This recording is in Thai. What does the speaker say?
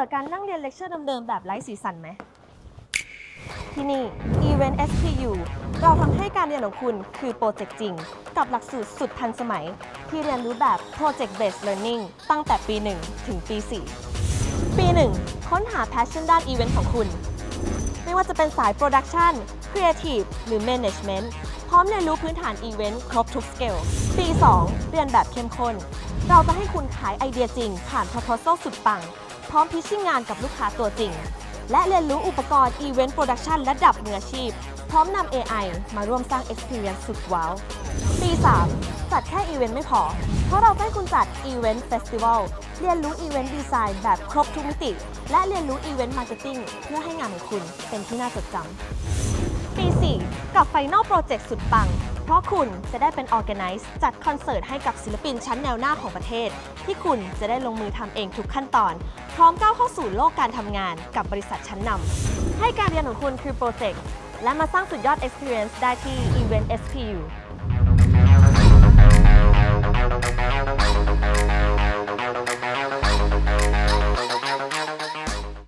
บื่อการนั่งเรียนเลคเชอร์เดิมๆแบบไร้สีสันไหม ที่นี่ Event SPU เราทำให้การเรียนของคุณคือโปรเจกต์จริง กับหลักสูตรสุดทันสมัย ที่เรียนรู้แบบ Project Based Learning ตั้งแต่ปี 1 ถึงปี 4 ปี 1 ค้นหา passion ด้านอีเวนต์ของคุณ ไม่ว่าจะเป็นสาย Production Creative หรือ Management พร้อมเรียนรู้พื้นฐานอีเวนต์ครบทุกสเกลปี 2 เรียนแบบเข้มข้นเราจะให้คุณขายไอเดียจริงผ่าน Proposal สุดปัง พร้อมพิชชิ่งงานกับลูกค้าตัวจริง และเรียนรู้อุปกรณ์ Event Production ระดับมืออาชีพ พร้อมนำ AI มาร่วมสร้าง Experience สุดว้าว ปี 3 จัดแค่อีเวนต์ไม่พอ เพราะเราให้คุณจัด Event Festival เรียนรู้ Event Design แบบครบทุกมิติ และเรียนรู้ Event Marketing เพื่อให้งานของคุณเป็นที่น่าจดจำปี 4 กับ Final Project สุดปัง ราะคุณจะได้เป็น Organize จัดคอนเสิร์ตให้กับศิลปินชั้นแนวหน้าของประเทศ ที่คุณจะได้ลงมือทำเองทุกขั้นตอน พร้อมก้าวเข้าสู่โลกการทำงานกับบริษัทชั้นนำให้การเรียนของคุณคือโปรเจกต์และมาสร้างสุดยอด Experience ได้ที่ Event SPU